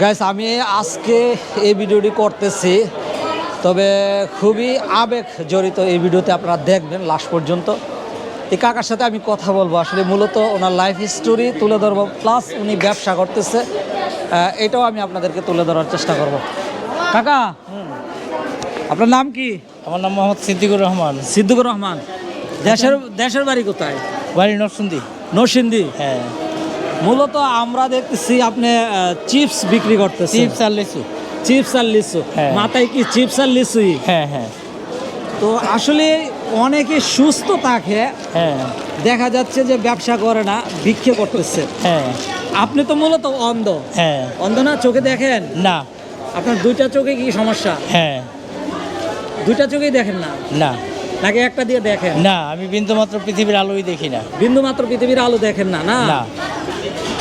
Guys আমি আজকে এই ভিডিওটি করতেছি তবে খুবই আবেগ জড়িত এই ভিডিওতে আপনারা দেখবেন লাস্ট পর্যন্ত। এই কাকার সাথে আমি কথা বলব আসলে মূলত ওনার লাইফ স্টোরি তুলে ধরবো প্লাস উনি ব্যবসা করতেছে এটাও আমি আপনাদেরকে তুলে ধরার চেষ্টা করব। কাকা আপনার নাম কি? আমার নাম মোহাম্মদ সিদ্দিকুর রহমান। সিদ্দিকুর রহমান। দেশের দেশের বাড়ি কোথায়? বাড়ি নরসুন্দি নরসিংদী। হ্যাঁ। মূলত আমরা দেখতেছি আপনি চিপস বিক্রি করতেছেন। চিপস আর লিচু। চিপস আর লিচু। হ্যাঁ। মাথায় কি চিপস আর লিচুই? হ্যাঁ হ্যাঁ। তো আসলে অনেকে সুস্থ থাকে হ্যাঁ। দেখা যাচ্ছে যে ব্যবসা করে না ভিক্ষে করতেছে। হ্যাঁ। আপনি তো মূলত অন্ধ। হ্যাঁ। অন্ধ না চোখে দেখেন? না। আপনার দুইটা চোখে কি সমস্যা? হ্যাঁ। দুইটা চোখেই দেখেন না? না। নাকি একটা দিয়ে দেখেন? না আমি বিন্দুমাত্র পৃথিবীর আলোই দেখি না। বিন্দু মাত্র পৃথিবীর আলো দেখেন না? না।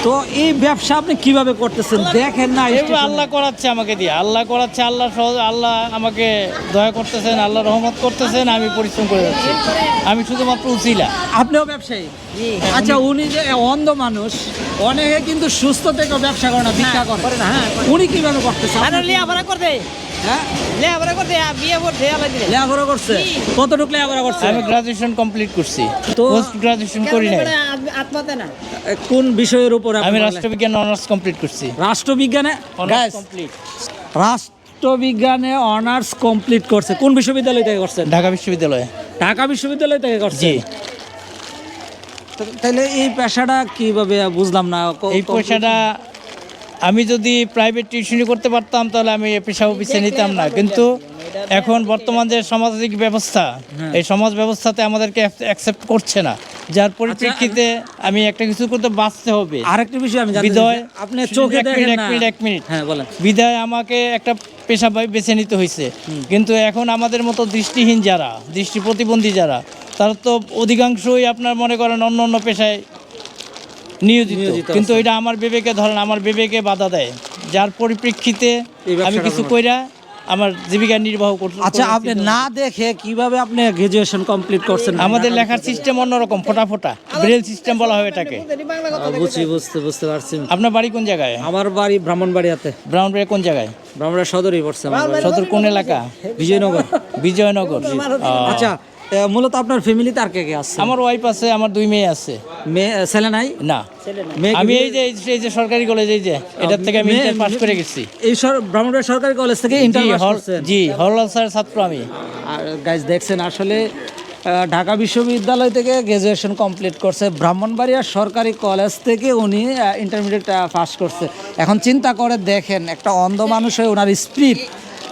তো এই ব্যবসা আপনি কীভাবে করতেছেন? দেখেন না। আল্লাহ করাচ্ছে আমাকে দিয়ে। আল্লাহ করাচ্ছে আল্লাহ সহজ আল্লাহ আমাকে দয়া করতেছেন আল্লাহ রহমত করতেছেন আমি পরিশ্রম করে যাচ্ছি। আমি শুধুমাত্র উচিলা আপনিও ব্যবসায়ী? আচ্ছা উনি যে অন্ধ মানুষ অনেকে কিন্তু সুস্থ থেকে ব্যবসা করে না ভিক্ষা করে। হ্যাঁ উনি কীভাবে করতেছেন আর লেখাপড়া করতে। হ্যাঁ? লেখাপড়া করতে আ, বিয়ে করতে আলাই লেখাপড়া করছে? কতটুকু লেখাপড়া করছে? আমি গ্রাজুয়েশন কমপ্লিট করছি। তো- পোস্ট গ্রাজুয়েশন করি নাই। আত্মাতে না? কোন বিষয়ের উপরে আমি রাষ্ট্রবিজ্ঞান অনার্স কমপ্লিট করছি। রাষ্ট্রবিজ্ঞানে? অনার্স কমপ্লিট রাষ্ট্রবিজ্ঞানে অনার্স কমপ্লিট করছে। কোন বিশ্ববিদ্যালয় থেকে করছেন? ঢাকা বিশ্ববিদ্যালয়ে। ঢাকা বিশ্ববিদ্যালয় থেকে করছে জি। তাহলে এই পেশাটা কীভাবে বুঝলাম না? এই পয়সাটা আমি যদি প্রাইভেট টিউশনি করতে পারতাম তাহলে আমি এই পেশা অফিসে নিতাম না। কিন্তু এখন বর্তমান যে সামাজিক ব্যবস্থা হ্যাঁ। এই সমাজ ব্যবস্থাতে আমাদেরকে অ্যাকসেপ্ট করছে না। যার পরিপ্রেক্ষিতে আমি একটা কিছু করতে বাঁচতে হবে। আরেকটা বিষয় আমি বিদয়, আপনি চোখে এক মিনিট, দেখেন এক মিনিট, এক মিনিট। হ্যাঁ বলেন। বিদায় আমাকে একটা পেশা বা- বেছে নিতে হয়েছে কিন্তু এখন আমাদের মতো দৃষ্টিহীন যারা দৃষ্টি প্রতিবন্ধী যারা তারা তো অধিকাংশই আপনার মনে করেন অন্য অন্য পেশায় নিয়োজিত। কিন্তু এটা আমার বিবেকে ধরেন আমার বিবেকে বাধা দেয়। যার পরিপ্রেক্ষিতে আমি কিছু কইরা আমার জীবিকা নির্বাহ করতে আচ্ছা আপনি না দেখে কীভাবে আপনি গ্রাজুয়েশন কমপ্লিট করছেন? আমাদের লেখার সিস্টেম অন্যরকম ফোটা ফোটা। ব্রেল সিস্টেম বলা হয় এটাকে। বুঝি বুঝছি বুঝতে বুঝতে পারছি। আপনার বাড়ি কোন জায়গায়? আমার বাড়ি ব্রাহ্মণবাড়িয়াতে। ব্রাহ্মণবাড়ি কোন জায়গায়? ব্রাহ্মণবাড়িয়া সদরই পড়ছে সদর কোন এলাকা? বিজয়নগর। বিজয়নগর। আচ্ছা মূলত আপনার ফ্যামিলিতে আর কে কে আছে? আমার ওয়াইফ আছে আমার দুই মেয়ে আছে। মেয়ে ছেলে নাই? না। আমি এই যে এই যে সরকারি কলেজ এই যে এটার থেকে আমি ইন্টার পাস করে গেছি। এই সর ব্রাহ্মণবাড়িয়া সরকারি কলেজ থেকে ইন্টার জি পাস হল করছেন? জি হরলাল স্যার ছাত্র আমি। আর গাইজ দেখছেন আসলে ঢাকা বিশ্ববিদ্যালয় থেকে গ্রাজুয়েশন কমপ্লিট করছে। ব্রাহ্মণবাড়িয়া সরকারি কলেজ থেকে উনি ইন্টারমিডিয়েট পাস করছে। এখন চিন্তা করে দেখেন একটা অন্ধ মানুষ হয়ে ওনার স্পিড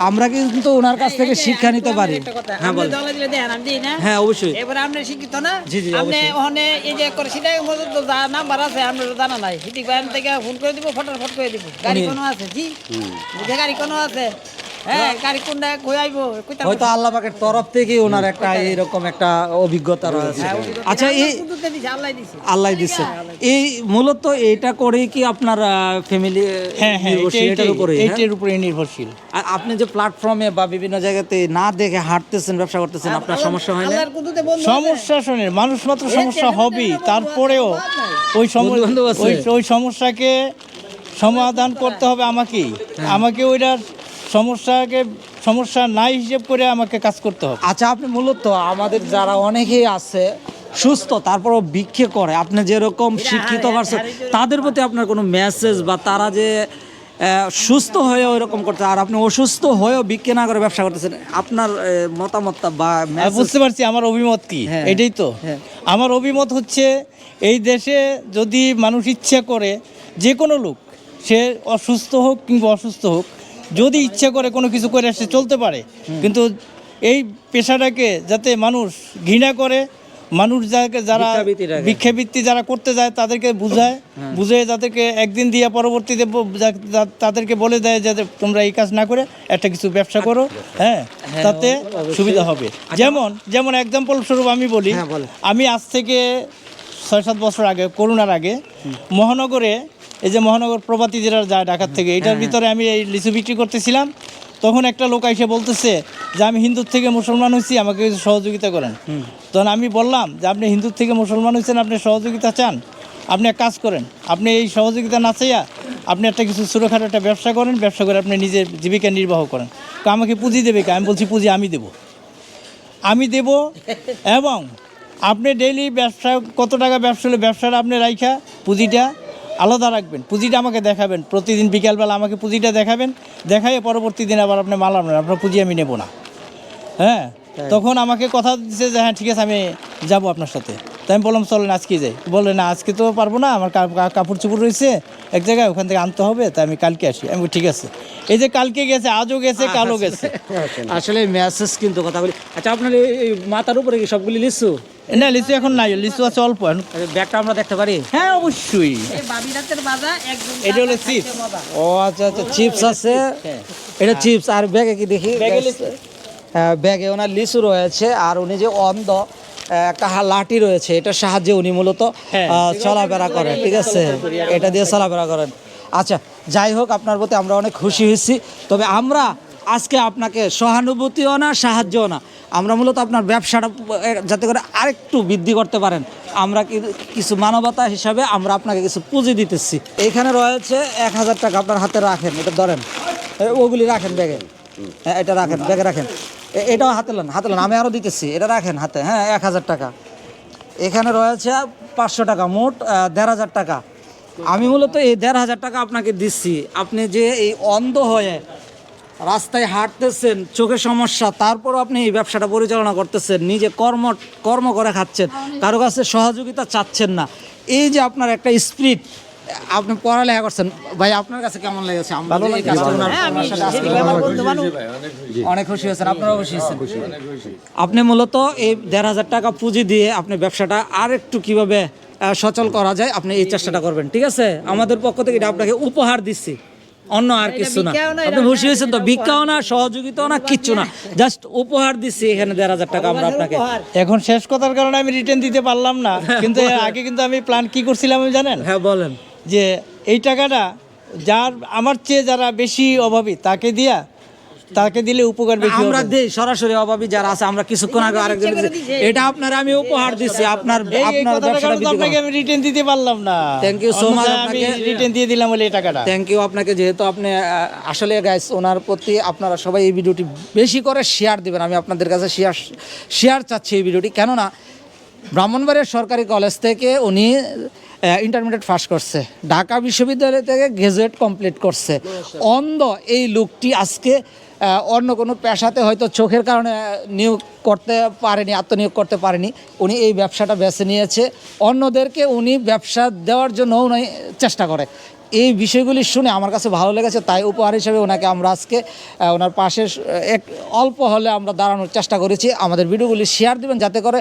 আমরা কিন্তু ওনার কাছ থেকে শিক্ষা নিতে পারি। হ্যাঁ বল দলে দিলে দেন আমি না। হ্যাঁ অবশ্যই। এবারে আপনি শিক্ষিত না। জি, জি, আপনি। ওখানে এই যে করে সেটা মজুদ যা নাম্বার আছে আপনার জানা নাই। সিটি থেকে ফোন করে দিব ফটাফট করে দিব। গাড়ি কোনো আছে জি? হুম। গাড়ি কোনো আছে? হ্যাঁ গাড়ি কোনটা কই আইবো? কইতা হয়তো আল্লাহ পাকের তরফ থেকে ওনার একটা এরকম একটা অভিজ্ঞতা রয়েছে। আচ্ছা এই আল্লাহ দিচ্ছে এই মূলত এটা করেই কি আপনার ফ্যামিলি হ্যাঁ হ্যাঁ নির্ভরশীল? এটার উপরে এইটার উপরে নির্ভরশীল। আর আপনি যে প্ল্যাটফর্মে বা বিভিন্ন জায়গাতে না দেখে হাঁটতেছেন ব্যবসা করতেছেন আপনার সমস্যা হয় না? সমস্যা শোনেন মানুষ মাত্র সমস্যা হবেই। তারপরেও ওই সম- ওই ওই সমস্যাকে সমাধান করতে হবে আমাকেই। আমাকে ওইটার সমস্যাকে সমস্যা নাই হিসেব করে আমাকে কাজ করতে হবে আচ্ছা আপনি মূলত আমাদের যারা অনেকেই আছে সুস্থ তারপরও ভিক্ষে করে আপনি যেরকম শিক্ষিত পারছেন তাদের প্রতি আপনার কোনো মেসেজ বা তারা যে সুস্থ হয়ে ওইরকম করতে আর আপনি অসুস্থ হয়েও ভিক্ষে না করে ব্যবসা করতেছেন আপনার মতামতটা বা বুঝতে পারছি আমার অভিমত কি হ্যাঁ। এটাই তো হ্যাঁ। আমার অভিমত হচ্ছে এই দেশে যদি মানুষ ইচ্ছা করে যে কোনো লোক সে অসুস্থ হোক কিংবা অসুস্থ হোক যদি ইচ্ছা করে কোনো কিছু করে সে চলতে পারে। কিন্তু এই পেশাটাকে যাতে মানুষ ঘৃণা করে মানুষ যাকে যারা ভিক্ষাবৃত্তি যারা করতে যায় তাদেরকে বুঝায়। বুঝে তাদেরকে একদিন দিয়ে পরবর্তীতে যা- যা- তাদেরকে বলে দেয় যাতে তোমরা এই কাজ না করে একটা কিছু ব্যবসা করো। হ্যাঁ তাতে সুবিধা হবে। যেমন যেমন এক্সাম্পল স্বরূপ আমি বলি। হ্যাঁ, আমি আজ থেকে ছয় সাত বছর আগে করোনার আগে মহানগরে এই যে মহানগর প্রভাতী জেলার যায় ঢাকার থেকে এটার ভিতরে আমি এই লিচু বিক্রি করতেছিলাম। তখন একটা লোক এসে বলতেছে যে আমি হিন্দুর থেকে মুসলমান হয়েছি আমাকে কিছু সহযোগিতা করেন। তখন আমি বললাম যে আপনি হিন্দুর থেকে মুসলমান হয়েছেন আপনি সহযোগিতা চান। আপনি এক কাজ করেন আপনি এই সহযোগিতা না চাইয়া আপনি একটা কিছু ছোটোখাটো একটা ব্যবসা করেন ব্যবসা করে আপনি নিজের জীবিকা নির্বাহ করেন। তো আমাকে পুঁজি দেবে কে? আমি বলছি পুঁজি আমি দেবো। আমি দেব এবং আপনি ডেইলি ব্যবসা কত টাকা ব্যবসা হলে ব্যবসাটা আপনি রাইখা পুঁজিটা আলাদা রাখবেন পুঁজিটা আমাকে দেখাবেন। প্রতিদিন বিকালবেলা আমাকে পুঁজিটা দেখাবেন দেখাইয়ে পরবর্তী দিন আবার আপনি মাল আনবেন আপনার পুঁজি আমি নেব না। হ্যাঁ? তখন আমাকে কথা দিচ্ছে যে হ্যাঁ ঠিক আছে আমি যাব আপনার সাথে। তাই আমি বললাম চলেন আজকে যাই। বললেন না আজকে তো পারব না আমার কাপড় চোপড় রয়েছে এক জায়গায় ওখান থেকে আনতে হবে তাই আমি কালকে আসি। আমি ঠিক আছে। এই যে কালকে গেছে আজও গেছে কালও গেছে। আসলে মেসেজ কিন্তু কথা বলি। আচ্ছা আপনার এই মাথার উপরে কি সবগুলি লিচু? না লিচু এখন নাই লিচু আছে অল্প এখন। ব্যাগটা আমরা দেখতে পারি? হ্যাঁ অবশ্যই। এই বাবি রাতের বাজা একদম এটা হলো চিপস। ও আচ্ছা আচ্ছা চিপস আছে। এটা চিপস আর ব্যাগে কি দেখি? ব্যাগে ব্যাগে ওনার লিচু রয়েছে আর উনি যে অন্ধ একটা লাঠি রয়েছে এটার সাহায্যে উনি মূলত হ্যাঁ। চলাফেরা করেন ঠিক আছে? এটা দিয়ে চলাফেরা করেন। আচ্ছা যাই হোক আপনার প্রতি আমরা অনেক খুশি হয়েছি। তবে আমরা আজকে আপনাকে সহানুভূতিও না সাহায্যও না। আমরা মূলত আপনার ব্যবসাটা যাতে করে আরেকটু বৃদ্ধি করতে পারেন। আমরা কিছু মানবতা হিসাবে আমরা আপনাকে কিছু পুঁজি দিতেছি। এখানে রয়েছে এক হাজার টাকা আপনার হাতে রাখেন এটা ধরেন। ওগুলি রাখেন ব্যাগে। হ্যাঁ, এটা রাখেন ব্যাগে রাখেন। এটাও হাতে নেন হাতে নেন আমি আরও দিতেছি এটা রাখেন হাতে হ্যাঁ এক হাজার টাকা। এখানে রয়েছে পাঁচশো টাকা মোট দেড় হাজার টাকা। আমি মূলত এই দেড় হাজার টাকা আপনাকে দিচ্ছি। আপনি যে এই অন্ধ হয়ে রাস্তায় হাঁটতেছেন চোখের সমস্যা তারপরও আপনি এই ব্যবসাটা পরিচালনা করতেছেন নিজে কর্ম কর্ম করে খাচ্ছেন কারও কাছে সহযোগিতা চাচ্ছেন না। এই যে আপনার একটা স্পিরিট আপনি পড়ালেখা করছেন। ভাই আপনার কাছে কেমন লেগেছে? হ্যাঁ, অনেক খুশি হয়েছেন আপনারাও খুশি হয়েছেন। আপনি মূলত এই দেড় হাজার টাকা পুঁজি দিয়ে আপনি ব্যবসাটা আর একটু কীভাবে সচল করা যায় আপনি এই চেষ্টাটা করবেন ঠিক আছে? আমাদের পক্ষ থেকে এটা আপনাকে উপহার দিচ্ছি। অন্য আর কিছু না। আপনি খুশি হয়েছেন তো? ভিক্ষাও না সহযোগিতাও না কিচ্ছু না। জাস্ট উপহার দিচ্ছি এখানে দেড় হাজার টাকা আমরা আপনাকে। এখন শেষ কথার কারণে আমি রিটার্ন দিতে পারলাম না। কিন্তু আগে কিন্তু আমি প্ল্যান কি করছিলাম আমি জানেন? হ্যাঁ বলেন। যে এই টাকাটা যার আমার চেয়ে যারা বেশি অভাবী তাকে দিয়া তাকে দিলে উপকার বেশি আমরা দেই সরাসরি অভাবী যারা আছে আমরা কিছুক্ষণ আগে আরেকজন এটা আপনার আমি উপহার দিচ্ছি আপনার আপনার ব্যবসাটা আপনাকে আমি রিটার্ন দিতে পারলাম না। থ্যাংক much অন্যথায় আমি আপনাকে। রিটার্ন দিয়ে দিলাম বলে এই টাকাটা। থ্যাংক ইউ আপনাকে যেহেতু আপনি আসলে গাইস ওনার প্রতি আপনারা সবাই এই ভিডিওটি বেশি করে শেয়ার দিবেন। আমি আপনাদের কাছে শেয়ার শেয়ার চাচ্ছি এই ভিডিওটি। কেননা ব্রাহ্মণবাড়িয়ার সরকারি কলেজ থেকে উনি ইন্টারমিডিয়েট পাস করছে। ঢাকা বিশ্ববিদ্যালয় থেকে গ্রাজুয়েট কমপ্লিট করছে। অন্ধ এই লোকটি আজকে অন্য কোনো পেশাতে হয়তো চোখের কারণে নিয়োগ করতে পারেনি, আত্মনিয়োগ করতে পারেনি। উনি এই ব্যবসাটা বেছে নিয়েছে। অন্যদেরকে উনি ব্যবসা দেওয়ার জন্য উনি চেষ্টা করে। এই বিষয়গুলি শুনে আমার কাছে ভালো লেগেছে তাই উপহার হিসেবে ওনাকে আমরা আজকে ওনার পাশে এক অল্প হলে আমরা দাঁড়ানোর চেষ্টা করেছি। আমাদের ভিডিওগুলি শেয়ার দিবেন যাতে করে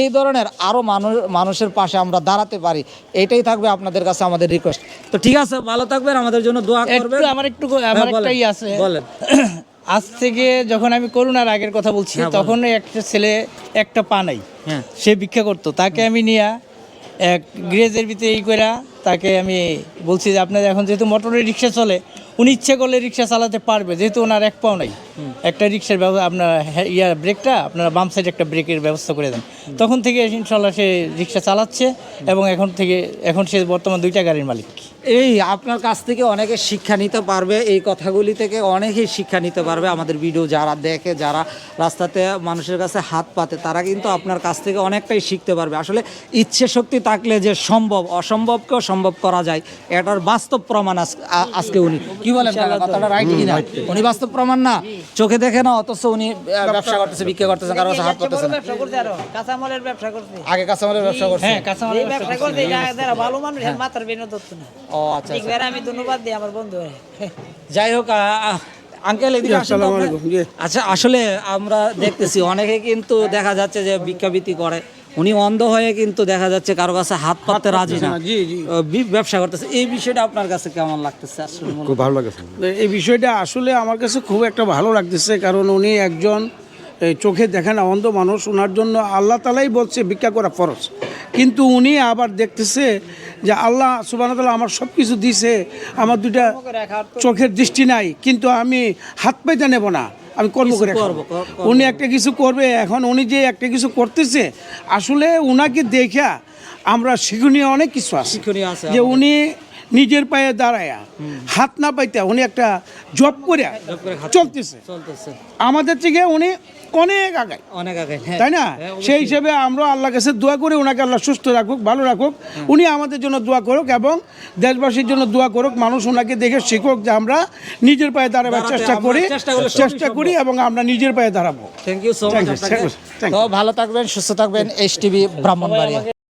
এই ধরনের আরও মানুষ মানুষের পাশে আমরা দাঁড়াতে পারি। এটাই থাকবে আপনাদের কাছে আমাদের রিকোয়েস্ট তো ঠিক আছে ভালো থাকবেন আমাদের জন্য দোয়া করবেন। আমার একটু আমার হ্যাঁ, একটাই আছে। বলেন। আজ থেকে যখন আমি করোনার আগের কথা বলছি তখন একটা ছেলে একটা পা নাই। হ্যাঁ। সে ভিক্ষা করতো। তাকে আমি নিয়ে এক গ্রেজের ভিতরে এই কইরা তাকে আমি বলছি যে আপনার এখন যেহেতু মোটরের রিক্সা চলে, উনি ইচ্ছে করলে রিক্সা চালাতে পারবে, যেহেতু ওনার এক পাও নাই। একটা রিক্সার ব্যবস্থা আপনার হ্যাঁ, ইয়া ব্রেকটা আপনার বাম সাইডে একটা ব্রেকের ব্যবস্থা করে দেন। তখন থেকে ইনশাল্লাহ সে রিক্সা চালাচ্ছে এবং এখন থেকে এখন সে বর্তমান দুইটা গাড়ির মালিক। এই আপনার কাছ থেকে অনেকে শিক্ষা নিতে পারবে এই কথাগুলি থেকে অনেকেই শিক্ষা নিতে পারবে। আমাদের ভিডিও যারা দেখে যারা রাস্তাতে মানুষের কাছে হাত পাতে তারা কিন্তু আপনার কাছ থেকে অনেকটাই শিখতে পারবে। আসলে ইচ্ছে শক্তি থাকলে যে সম্ভব অসম্ভবকেও সম্ভব করা যায় এটার বাস্তব প্রমাণ আজ- আজকে উনি। কি বলেন কথাটা রাইট কিনা? উনি বাস্তব প্রমাণ না? চোখে দেখে না অথচ উনি ব্যবসা করতেছে বিক্রি করতেছে কারও কাছে হাত পাতেছে না। ব্যবসা করছে আরও কাঁচামালের ব্যবসা করছে। আগে কাঁচামালের ব্যবসা করছে। হ্যাঁ কাঁচা এই ব্যবসা করছে যা- যারা ভালো মানুষ এর মাথার বিনোদ ধরতো না। ও আচ্ছা ঠিক বেড়া আমি ধন্যবাদ দিই আমার বন্ধু যাই হোক আঙ্কেল এদিকে আসসালামু আলাইকুম আচ্ছা আসলে আমরা দেখতেছি অনেকে কিন্তু দেখা যাচ্ছে যে বিজ্ঞাপিতি করে। উনি অন্ধ হয়ে কিন্তু দেখা যাচ্ছে কারও কাছে হাত পাততে রাজি না। জি, জি। আহ, বি- ব্যবসা করতেছে। এই বিষয়টা আপনার কাছে কেমন লাগতেছে? আসলে খুব ভালো লাগছে এই বিষয়টা আসলে আমার কাছে খুব একটা ভালো লাগতেছে কারণ উনি একজন এই, চোখে দেখে না অন্ধ মানুষ। ওনার জন্য আল্লাহ তালাই বলছে ভিক্ষা করা ফরজ। কিন্তু উনি আবার দেখতেছে যে আল্লাহ সুবাহ আমার সব কিছু দিছে। আমার দুইটা চোখের দৃষ্টি নাই কিন্তু আমি হাত পাইতে নেব না। আমি কর্ম করে করব, উনি একটা কিছু করবে এখন উনি যে একটা কিছু করতেছে আসলে উনাকে দেখা আমরা শিক্ষণীয় অনেক কিছু আছে। যে উনি নিজের পায়ে দাঁড়ায়া হাত না পাইতে উনি একটা জব করে চলতেছে। আমাদের থেকে উনি অনেক আগায়। অনেক আগে হ্যাঁ। তাই না? হ্যাঁ, সেই হিসেবে আমরা আল্লাহ কাছে দোয়া করি ওনাকে আল্লাহ সুস্থ রাখুক ভালো রাখুক। উনি আমাদের জন্য দোয়া করুক এবং দেশবাসীর জন্য দোয়া করুক মানুষ ওনাকে দেখে শিখুক যে আমরা নিজের পায়ে দাঁড়াবার চেষ্টা করি চেষ্টা করি এবং আমরা নিজের পায়ে দাঁড়াবো। থ্যাংক ইউ সো মাচ তো ভালো থাকবেন সুস্থ থাকবেন এইচ টিভি ব্রাহ্মণবাড়িয়া।